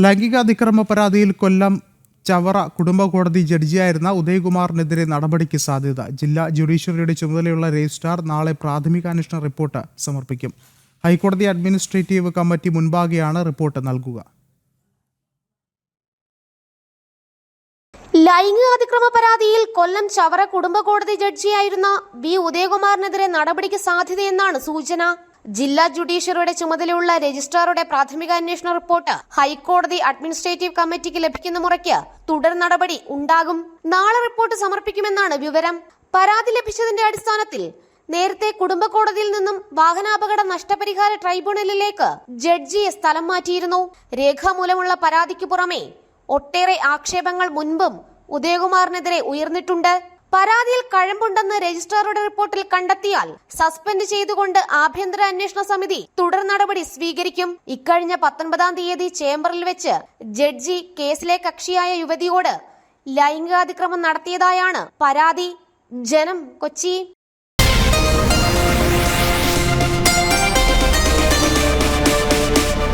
ലൈംഗികാതിക്രമ പരാതിയിൽ കൊല്ലം ചവറ കുടുംബ കോടതി ജഡ്ജിയായിരുന്ന ഉദയകുമാറിനെതിരെ നടപടിക്ക് സാധ്യത. ജില്ലാ ജുഡീഷ്യറിയുടെ ചുമതലയുള്ള രജിസ്ട്രാർ നാളെ പ്രാഥമികാന്വേഷണ റിപ്പോർട്ട് സമർപ്പിക്കും. ഹൈക്കോടതി അഡ്മിനിസ്ട്രേറ്റീവ് കമ്മിറ്റി മുൻപാകെയാണ് റിപ്പോർട്ട് നൽകുക. ലൈംഗികാതിക്രമ പരാതിയിൽ കൊല്ലം ചവറ കുടുംബ കോടതി ജഡ്ജിയായിരുന്ന വി ഉദയകുമാറിനെതിരെ നടപടിക്ക് സാധ്യതയെന്നാണ് സൂചന. ജില്ലാ ജുഡീഷ്യറിയുടെ ചുമതലയുള്ള രജിസ്ട്രാറുടെ പ്രാഥമിക അന്വേഷണ റിപ്പോർട്ട് ഹൈക്കോടതി അഡ്മിനിസ്ട്രേറ്റീവ് കമ്മിറ്റിക്ക് ലഭിക്കുന്ന മുറയ്ക്ക് തുടർ നടപടി ഉണ്ടാകും. നാളെ റിപ്പോർട്ട് സമർപ്പിക്കുമെന്നാണ് വിവരം. പരാതി ലഭിച്ചതിന്റെ അടിസ്ഥാനത്തിൽ നേരത്തെ കുടുംബ കോടതിയിൽ നിന്നും വാഹനാപകട നഷ്ടപരിഹാര ട്രൈബ്യൂണലിലേക്ക് ജഡ്ജിയെ സ്ഥലം മാറ്റിയിരുന്നു. രേഖാമൂലമുള്ള പരാതിക്ക് പുറമെ ഒട്ടേറെ ആക്ഷേപങ്ങൾ മുൻപും ഉദയകുമാറിനെതിരെ ഉയർന്നിട്ടുണ്ട്. പരാതിയിൽ കഴമ്പുണ്ടെന്ന് രജിസ്ട്രാറുടെ റിപ്പോർട്ടിൽ കണ്ടെത്തിയാൽ സസ്പെൻഡ് ചെയ്തുകൊണ്ട് ആഭ്യന്തര അന്വേഷണ സമിതി തുടർ നടപടി സ്വീകരിക്കും. ഇക്കഴിഞ്ഞ പത്തൊൻപതാം തീയതി ചേംബറിൽ വെച്ച് ജഡ്ജി കേസിലെ കക്ഷിയായ യുവതിയോട് ലൈംഗികാതിക്രമം നടത്തിയതായാണ് പരാതി. ജനം കൊച്ചി.